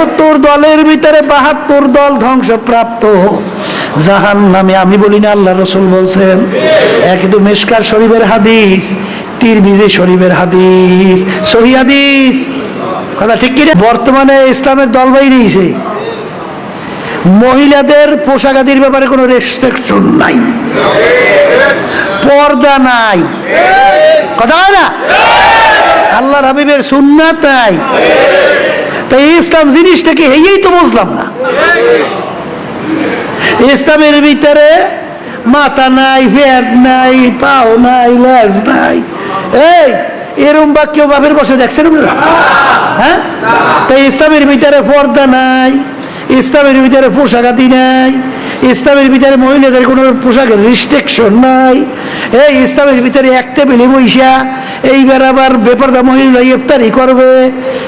তেহত্তর দলের ভিতরে বাহাত্তর দল ধ্বংসপ্রাপ্ত। জাহান নামে আমি বলি না, আল্লাহ রসুল বলছেন, একদম মেশকার শরীফের হাদিস তীর বিজে শরীফের হাদিস, সহি হাদিস। কথা ঠিক কি বর্তমানে ইসলামের দল বাইরেছে মহিলাদের পোশাক আদির ব্যাপারে কোনো রেস্ট্রিকশন নাই। পর্দা নাই। কথা না? আল্লাহ হাবিবের সুন্নাত নাই। তো এই ইসলাম জিনিসটাকে হেয়েই তো বুঝলাম না। ইসলামের ভিতরে মাথা নাই, পেট নাই, পাও নাই, লেজ নাই। এই, এরম বা কেউ বাপের বসে দেখছেন? হ্যাঁ? তাই ইসলামের ভিতরে পর্দা নাই, ইসলামের ভিতরে পোশাক আদি নাই ইসলামের ভিতরে মহিলাদের কোনো পোশাকের রিস্ট্রিকশন নাই। এই ইসলামের ভিতরে এক টেবিলে বইসা এইবার আবার বেপরদা মহিলা ইফতারি করবে।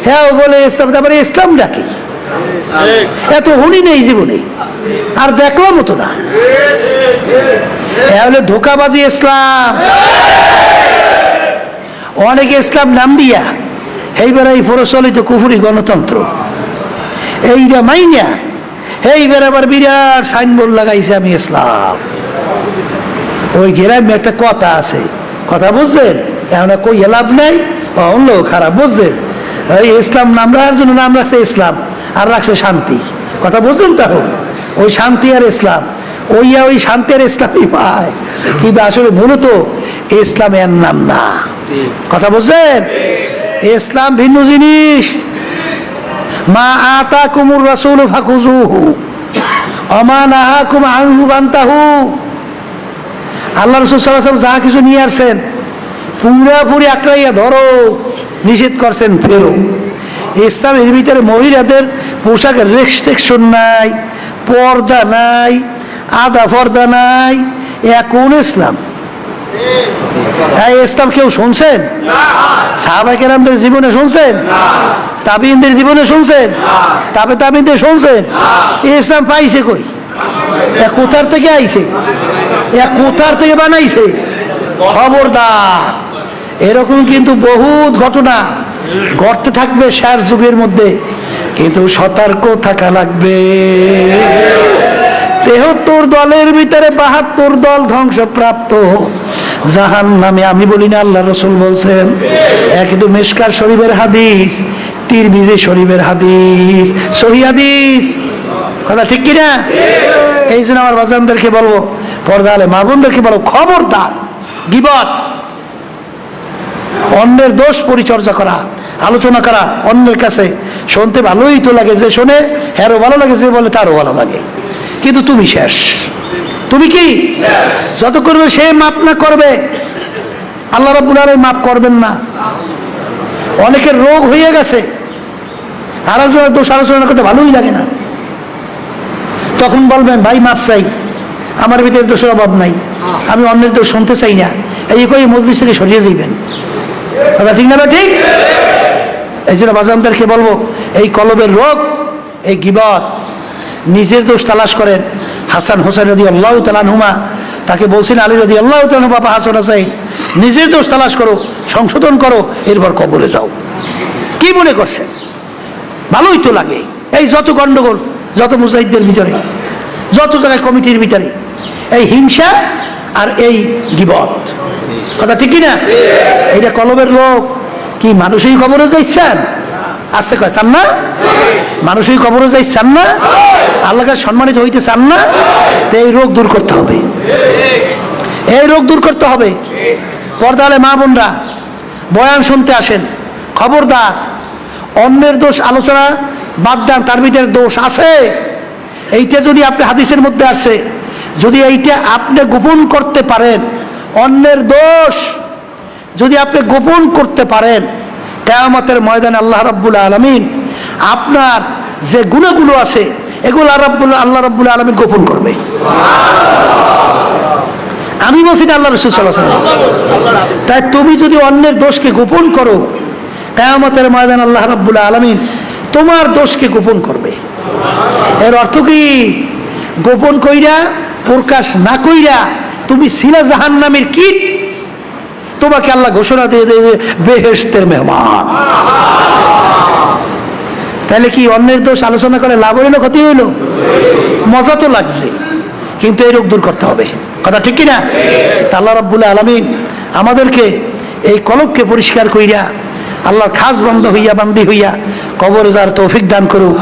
হ্যাঁ বলে ইসলাম, তারপরে ইসলাম ডাকি এত হুনি নেই জীবনে। আর দেখলাম তো না। হ্যাঁ হলো ধোকাবাজি ইসলাম। অনেকে ইসলাম নাম দিয়া এইবার এই প্রচলিত কুফুরি গণতন্ত্র। এইটা মাইনা এইবার আবার বিরাট সাইনবোর্ড লাগাইছে আমি ইসলাম। ওই গ্রামে একটা কথা আছে। কথা বুঝছেন? এখন কই লাভ নাই। অন্য খারাপ বুঝছেন? এই ইসলাম নাম রাখার জন্য নাম রাখছে ইসলাম আর রাখছে শান্তি। কথা বুঝলেন তখন ওই শান্তি আর ইসলাম। ওইয়া ওই শান্তি আর ইসলামই পায়। কিন্তু আসলে মূলত ইসলাম এর নাম না। কথা বুঝছেন? ইসলাম ভিন্ন জিনিস। মা আতা কুমুর রাসুল ফাকুজুহু অমা নাহা কুম আনহু বান্তাহু আল্লাহ রসুল সাল্লাহ যা কিছু নিয়ে আসছেন পুরাপুরি আঁকড়াইয়া ধরো নিষেধ করছেন ফেরো। ইসলামের ভিতরে মহিলাদের পোশাকের রেস্ট্রিকশন নাই পর্দা নাই আদা পর্দা নাই। কোন ইসলাম? এই ইসলাম কেউ শুনছেন? সাহাবা কেরামদের জীবনে শুনছেন? তাবিনদের জীবনে শুনছেন? তাবে তাবিনদের শুনছেন? এই ইসলাম পাইছে কই? এ কোথার থেকে আইছে? এ কোথার থেকে বানাইছে? খবরদার। এরকম কিন্তু বহুত ঘটনা। ঘটতে থাকবে শেষ যুগের মধ্যে। কিন্তু সতর্ক থাকা লাগবে। তেহত্তর দলের ভিতরে বাহাত্তর দল ধ্বংসপ্রাপ্ত। জাহান নামে আমি বলি না আল্লাহ রসুল বলছেন একদম মেশকার শরীফের হাদিস। তীর বিজে শরীফের হাদিস সহি হাদিস। কথা ঠিক কিনা? এই জন্য আমার বাজানদেরকে বলব পর্দা আলে মা বোনদেরকে বলব খবরদার গিবত। অন্যের দোষ পরিচর্যা করা আলোচনা করা অন্যের কাছে শুনতে ভালোই তো লাগে যে শোনে হ্যারও ভালো লাগে যে বলে তারও ভালো লাগে। কিন্তু তুমি শেষ। তুমি কি? যত করবে সে মাপ না করবে। আল্লাহ রাব্বুল আলামিন মাপ করবেন না। অনেকের রোগ হয়ে গেছে। আরেকজনের দোষ আলোচনা করতে ভালোই লাগে না। তখন বলবেন, ভাই মাপ চাই। আমার ভিতরে দোষের অভাব নাই। আমি অন্যের দোষ শুনতে চাই না। এই কই মজলিস থেকে সরিয়ে যাইবেন। ঠিক না ঠিক? এই জন্য বাজানদেরকে বলব, এই কলবের রোগ, এই গিবত, নিজের দোষ তালাশ করেন। হাসান হোসেন রদি আল্লাহ তালানহুমা তাকে বলছেন, আলী রদি আল্লাহ তালানহু বাবা হাসান হোসেন, নিজের দোষ তালাশ করো, সংশোধন করো, এরপর কবরে যাও। কি মনে করছেন? ভালোই তো লাগে। এই যত গন্ডগোল, যত মুজাহিদদের ভিতরে, যত জায়গায় কমিটির ভিতরে, এই হিংসা আর এই গিবত। কথা ঠিক না এটা কলমের লোক। কি মানুষই কবরে যাইছেন? আসতে কয়, চান না? মানুষই কবরে যাই চান না আল্লাহকে সম্মানিত হইতে চান না? তো এই রোগ দূর করতে হবে। এই রোগ দূর করতে হবে। পর্দালে মা বোনরা, বয়ান শুনতে আসেন। খবরদার অন্যের দোষ আলোচনা বাদ দেন, তার ভিতরে দোষ আছে। এইটা যদি আপনি হাদিসের মধ্যে আছে, যদি এইটা আপনি গোপন করতে পারেন, অন্যের দোষ যদি আপনি গোপন করতে পারেন, কেয়ামতের ময়দানে আল্লাহ রাব্বুল আলমিন আপনার যে গুণাগুলো আছে, এগুলো রাব্বুল আল্লাহ রাব্বুল আলমিন গোপন করবে। আমি বলছি না আল্লাহ রসুল তাই তুমি যদি অন্যের দোষকে গোপন করো কেয়ামতের ময়দান আল্লাহ রব্বুল আলমিন তোমার দোষকে গোপন করবে। এর অর্থ কি? গোপন কইরা, প্রকাশ না কইরা তুমি সিলা জাহান নামের কীট, তোমাকে আল্লাহ ঘোষণা দিয়ে দেবে বেহেস্তের মেহমান। তাহলে কি অন্যের দোষ আলোচনা করে লাভ হইল, ক্ষতি হইল? মজা তো লাগছে, কিন্তু এই রোগ দূর করতে হবে। কথা ঠিক কিনা? তাল্লা রব্বুল আলমিন আমাদেরকে এই কলককে পরিষ্কার কইরা আল্লাহর খাস বন্ধ হইয়া বান্দি হইয়া কবর যার তৌফিক দান করুক।